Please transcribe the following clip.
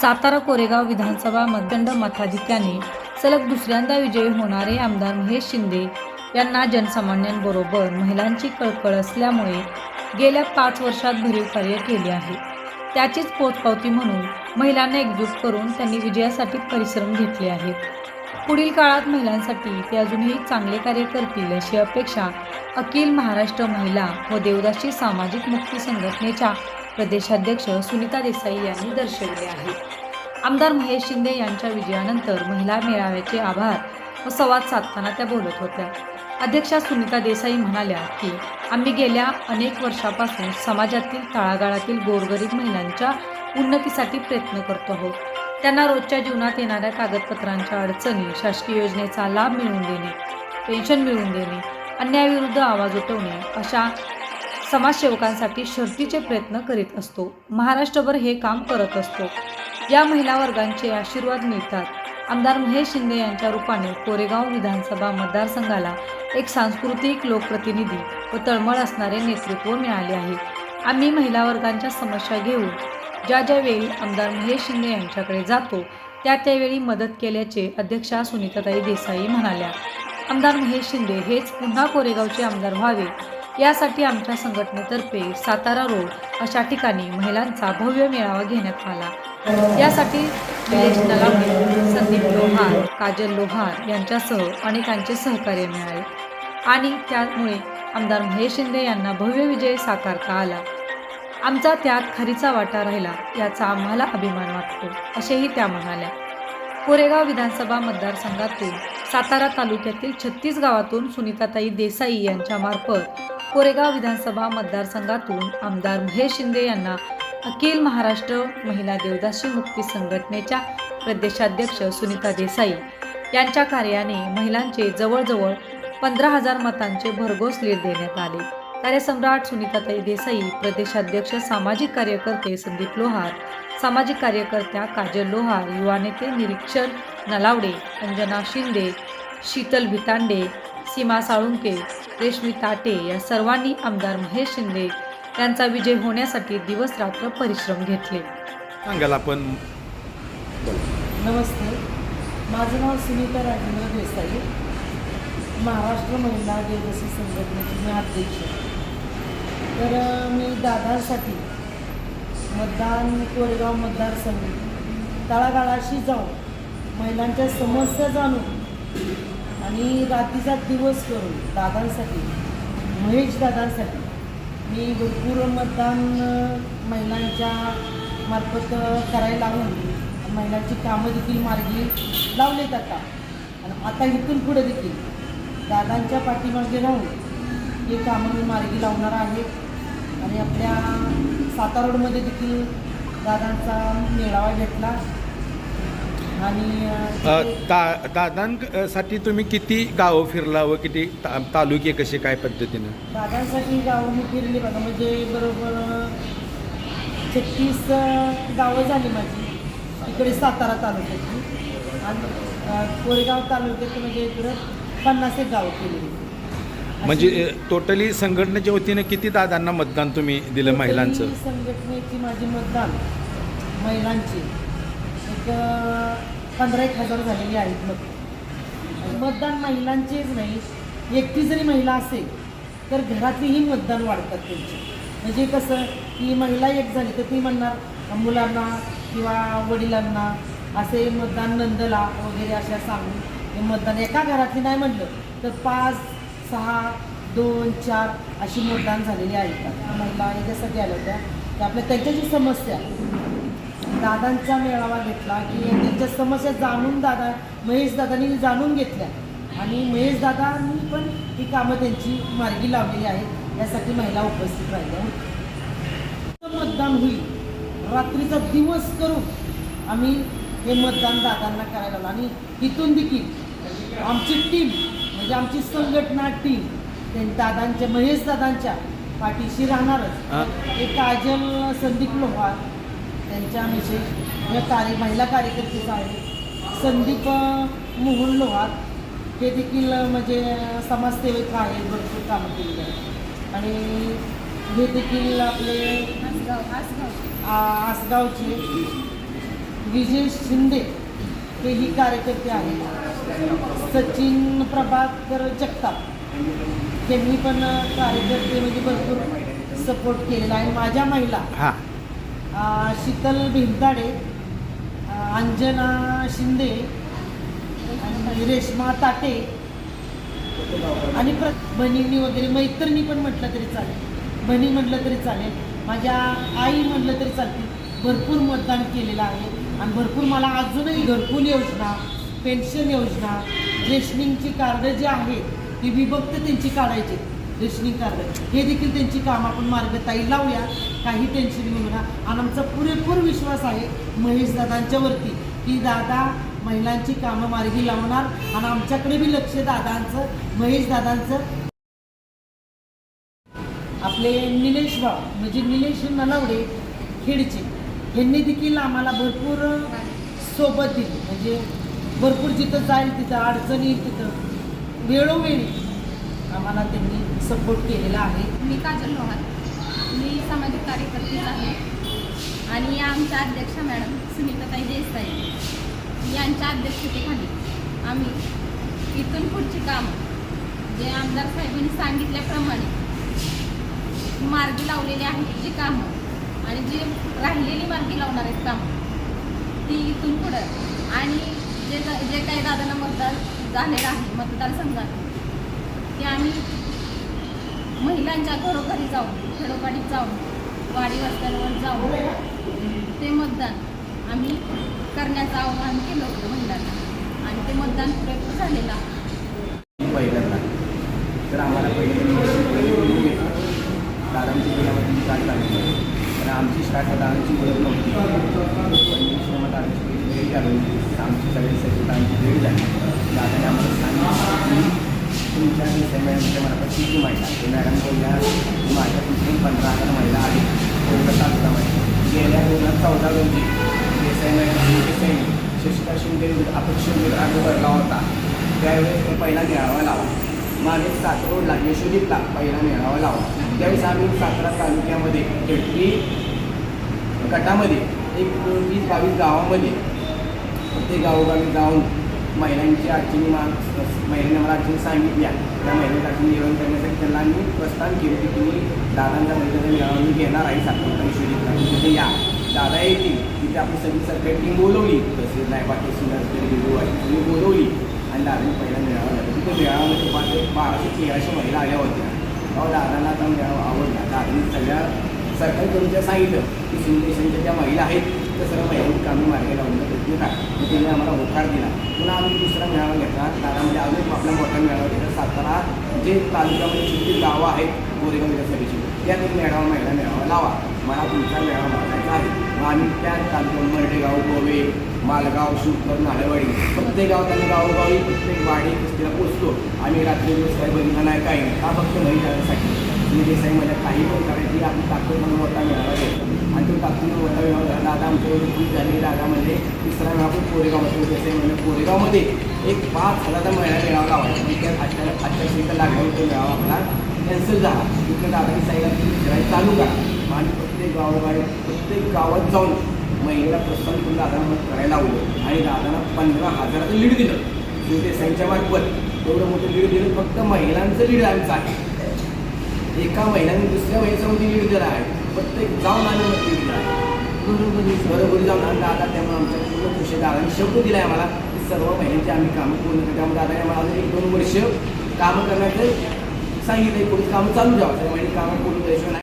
सातारा कोरेगाव विधानसभा मतदंड मताधिक्याने सलग दुसऱ्यांदा विजयी होणारे आमदार महेश शिंदे यांना जनसामान्यांबरोबर महिलांची कळकळ असल्यामुळे गेल्या पाच वर्षात भरीव कार्य केले आहे. त्याचीच पोचपावती म्हणून महिलांना एकजूट करून त्यांनी विजयासाठी परिश्रम घेतले आहेत. पुढील काळात महिलांसाठी ते अजूनही चांगले कार्य करतील अशी अपेक्षा अखिल महाराष्ट्र महिला व देवदासी सामाजिक मुक्ती संघटनेच्या प्रदेशाध्यक्ष सुनीता देसाई यांनी दर्शवले आहे. आमदार महेश शिंदे यांच्या विजयानंतर महिला मेळाव्याचे आभार व संवाद साधताना त्या बोलत होत्या. अध्यक्षा सुनीता देसाई म्हणाल्या की आम्ही गेल्या अनेक वर्षापासून समाजातील तळागाळातील गोरगरीब महिलांच्या उन्नतीसाठी प्रयत्न करतो आहोत. त्यांना रोजच्या जीवनात येणाऱ्या कागदपत्रांच्या अडचणी शासकीय योजनेचा लाभ मिळवून देणे पेन्शन मिळवून देणे अन्यायाविरुद्ध आवाज उठवणे अशा समाजसेवकांसाठी शर्तीचे प्रयत्न करीत असतो. महाराष्ट्रभर हे काम करत असतो. या महिला वर्गांचे आशीर्वाद मिळतात. आमदार महेश शिंदे यांच्या रूपाने कोरेगाव विधानसभा मतदारसंघाला एक सांस्कृतिक लोकप्रतिनिधी व तळमळ असणारे नेतृत्व मिळाले आहे. आम्ही महिला वर्गांच्या समस्या घेऊन ज्या ज्यावेळी आमदार महेश शिंदे यांच्याकडे जातो त्या त्यावेळी मदत केल्याचे अध्यक्षा सुनीताताई देसाई म्हणाल्या. आमदार महेश शिंदे हेच पुन्हा कोरेगावचे आमदार व्हावे यासाठी आमच्या संघटनेतर्फे सातारा रोड अशा ठिकाणी महिलांचा भव्य मेळावा घेण्यात आला. यासाठी निलेश नलावडे संदीप लोहार काजल लोहार यांच्यासह अनेकांचे सहकार्य मिळाले. आणि त्यामुळे आमदार महेश शिंदे यांना भव्य विजय साकारता आला. आमचा त्यात खरीचा वाटा राहिला याचा आम्हाला अभिमान वाटतो असेही त्या म्हणाल्या. कोरेगाव विधानसभा मतदारसंघातून सातारा तालुक्यातील छत्तीस गावातून सुनीताताई देसाई यांच्यामार्फत कोरेगाव विधानसभा मतदारसंघातून आमदार महेश शिंदे यांना अखिल महाराष्ट्र महिला देवदासी मुक्ती संघटनेच्या प्रदेशाध्यक्ष सुनीता देसाई यांच्या कार्याने महिलांचे जवळजवळ पंधरा हजार मतांचे भरघोस लीड देण्यात आले. कार्यसम्राट सुनीताताई देसाई प्रदेशाध्यक्ष सामाजिक कार्यकर्ते संदीप लोहार सामाजिक कार्यकर्त्या काजल लोहार युवा नेते निरीक्षण नलावडे अंजना शिंदे शीतल भितांडे सीमा साळुंके रेशमी ताटे या सर्वांनी आमदार महेश शिंदे यांचा विजय होण्यासाठी दिवस रात्र परिश्रम घेतले. सांगाल आपण? नमस्ते. माझं नाव सुनीता राजेंद्र देसाई. महाराष्ट्र महिला देवदासी संघटनेची मी अध्यक्ष. आहे. तर मी दादांसाठी मतदान कोरेगाव मतदारसंघ तळागाळाशी जाऊन महिलांच्या समस्या जाणून आणि रात्रीचा दिवस करून दादांसाठी महेश दादांसाठी मी भरपूर मतदान महिलांच्या मार्फत करायला लावून महिलांची कामं देखील मार्गी लावलेत आता. आणि आता इथून पुढे देखील दादांच्या पाठीमागे राहून हे कामं मी मार्गी लावणार आहे. आणि आपल्या सातारोडमध्ये देखील दादांचा मेळावा घेतला. आणि दा दादांसाठी तुम्ही किती गावं फिरला व किती ता तालुके कसे काय पद्धतीनं? दादांसाठी गावं मी फिरली बघा म्हणजे बरोबर छत्तीस गावं झाली माझी. इकडे सातारा तालुक्यातली. आणि कोरेगाव तालुक्यात म्हणजे इकडं पन्नास एक गावं केलेली म्हणजे टोटली संघटनेच्या वतीनं किती दादांना मतदान तुम्ही दिलं महिलांचं? संघटनेची माझी मतदान महिलांची. एक पंधरा एक हजार झालेली आहेत मग मतदान महिलांचेच नाही एकटी जरी महिला असेल तर घरातलीही मतदान वाढतात त्यांची. म्हणजे कसं की महिला एक झाली तर ती म्हणणार मुलांना किंवा वडिलांना असे मतदान नंदला वगैरे अशा सांगून हे मतदान एका घरातली नाही म्हटलं तर पाच सहा दोन चार अशी मतदान झालेली आहेत. महिला याच्यासाठी आल्या होत्या. की आपल्या त्यांच्या जी समस्या दादांचा मेळावा घेतला की त्यांच्या समस्या जाणून दादा महेश दादांनी जाणून घेतल्या आणि महेश दादांनी पण ही कामं त्यांची मार्गी लावलेली आहेत यासाठी महिला उपस्थित राहिल्या होत्या. मतदान होईल रात्रीचा दिवस करून आम्ही हे मतदान दादांना करायला लावलं आणि इथून देखील आमची टीम म्हणजे आमची संघटना टीम दादांच्या महेश दादांच्या पाठीशी. राहणारच हे काजल संदीप लोहार त्यांच्या या कार्य महिला कार्यकर्तेच आहे. संदीप मोहन लोहार हे देखील म्हणजे समाजसेवक आहेत भरपूर कामं केलेली आहेत. आणि हे देखील आपले आ- आसगावचे विजय शिंदे हेही कार्यकर्ते आहेत. सचिन प्रभाकर जगताप त्यांनी पण कार्यकर्ते म्हणजे भरपूर सपोर्ट केलेला आहे. माझ्या महिला हा. शीतल भिंताडे अंजना शिंदे आणि रेश्मा ताटे आणि प्र बहिणी वगैरे मैत्रिणी पण म्हटलं तरी चालेल. बहिणी म्हटलं तरी चालेल. माझ्या आई म्हटलं तरी चालतील. भरपूर मतदान केलेलं आहे. आणि भरपूर मला अजूनही घरकुल योजना पेन्शन योजना रेशनिंगची कार्ड जी आहेत ती विभक्त त्यांची काढायची रेशनिंग कार्ड. हे देखील त्यांची काम आपण मार्गताई लावूया. काही टेन्शन घेऊ नका. आणि आमचा पुरेपूर विश्वास आहे महेश की दादा महिलांची कामं मार्गी लावणार आणि आमच्याकडे बी लक्ष दादांचं महेश दादांचं. आपले निलेश भाव म्हणजे निलेश नलावडे खेडचे यांनी देखील आम्हाला भरपूर सोबत दिली. म्हणजे भरपूर जिथं जाईल तिथं अडचणी तिथं वेळोवेळी आम्हाला त्यांनी सपोर्ट केलेला आहे. मी काजल लोहार. मी सामाजिक कार्यकर्तीच आहे. आणि या आमच्या अध्यक्षा मॅडम सुनीताताई देसाई यांच्या अध्यक्षतेखाली आम्ही इथून पुढची काम जे आमदार साहेबांनी सांगितल्याप्रमाणे मार्गी लावलेली आहेत जी कामं आणि जी राहिलेली मार्गी लावणार आहेत कामं ती इथून पुढं. आणि जे जे काही दादांना मतदार झालेलं आहे मतदारसंघात ते आम्ही महिलांच्या घरोघरी जाऊन खेडोपाडीत जाऊन वाडी वस्त्यांवर जाऊन ते मतदान आम्ही करण्याचं आवाहन केलं होतं महिलांना. आणि ते मतदान पुरेपूर झालेलं आहे. पहिल्यांदा. तर आम्हाला पहिले दादांची गेल्यावरती स्टार्ट झाली आणि आमची स्टार्ट दादांची मदत नव्हती. पण दादांची पहिली वेळ झाली आमची सगळी सगळी दादांची वेळ झाली दादाने आम्हाला सांगितलं की तुमच्या देसाई मॅडमच्या मला किती महिला ते मॅडम बोलल्या माझ्या तिथून पंधरा हजार महिला आहेत कोलकाता महिला गेल्या दोन हजार चौदा रोजी देसाई मॅडम देसाई शशिका शिंदे अपक्ष उमेदवार भरला होता. त्यावेळेस तो पहिला मेळावा लावा मागे सातरोडला यशोदीतला पहिला मेळावा लावा त्यावेळेस आम्ही सातारा तालुक्यामध्ये झटकी गटामध्ये एक वीस बावीस गावामध्ये प्रत्येक गावोगावी जाऊन महिलांची अडचणी मा मला अडचणी सांगितल्या. त्या महिलांच्या अडचणी निवारण करण्यासाठी त्यांना आम्ही प्रस्थान केले की तुम्ही दादांचा महिलांचा मेळावा मी घेणार आहे सातारा तिथे म्हणजे या. दादा येतील. तिथे आपली सगळी सरकारी टीम बोलवली. तसेच नाही बाकी सुंदर तुम्ही बोलवली. आणि दादांनी पहिला मेळावा झाला तिथे मेळाव्यामध्ये पाच बाराशे तेराशे महिला आल्या होत्या. तेव्हा दादांना आता मेळावा आवडला. दादांनी सगळ्या सरकारी करून सांगितलं की सिंधेशनच्या ज्या महिला आहेत. त्या सर्व महिलांनी कामी मार्गे लावण्याचा प्रयत्न करा त्यांनी आम्हाला होकार दिला. पुन्हा आम्ही दुसरा मेळावा घेतला. त्यामध्ये अजून आपला मोठा मेळावा घेतला. सातारा जे तालुक्यामध्ये जी गावं आहेत गोरेगाव विधानसभेची त्या तुम्ही मेळावा महिला मेळावा लावा. मला तुमचा मेळावा मागायचा आहे. मग आम्ही त्या तालुक्यात मर्डेगाव गोवे मालगाव शिवकर नाळेवाडी प्रत्येक गावात आणि गावोगावी प्रत्येक वाडी कुस्तीला पोचतो. आम्ही रात्री दिवस काही बघितलं नाही काही हा का फक्त महिलांसाठी मी मला काही पण ती आम्ही काकू म्हणून मोठा मिळाला होतो आणि तो ताकद मोठा मेळावा झाला दादा आमच्याकडे खूप झाली दादा म्हणजे तिसरा वेळा पण कोरेगावमध्ये देसाई म्हणजे कोरेगावमध्ये एक पाच हजाराचा महिला मेळावा लावायचा. म्हणजे त्या अचानक अचानक लागला तो मिळावा आपला. कॅन्सल झाला. दादाची दादानी सांगितलं फिरायला चालू करा. आणि प्रत्येक गावोगावी प्रत्येक गावात जाऊन महिलेला प्रोत्साहन करून दादांना मत करायला लावलं. आणि दादांना पंधरा हजाराचं लीड दिलं. शिवदेसाईंच्या मार्फत. एवढं मोठं लीड दिलं. फक्त महिलांचं लीड आमचं आहे. एका महिन्याने दुसऱ्या महिन्यामध्ये लीड दिला आहे. प्रत्येक जाऊन आम्ही मत लीड आहे. बरोबरी बरोबर जाऊन आणि दादा त्यामुळे आमच्या पूर्ण खुशी दादाने शब्द दिला आहे आम्हाला. की सर्व महिन्याचे आम्ही कामं पूर्ण करतो. त्यामुळे दादाने आम्हाला एक दोन वर्ष कामं करण्याचं सांगितलं पुढे कामं चालू द्यावं महिने कामं पूर्ण केल्याशिवाय नाही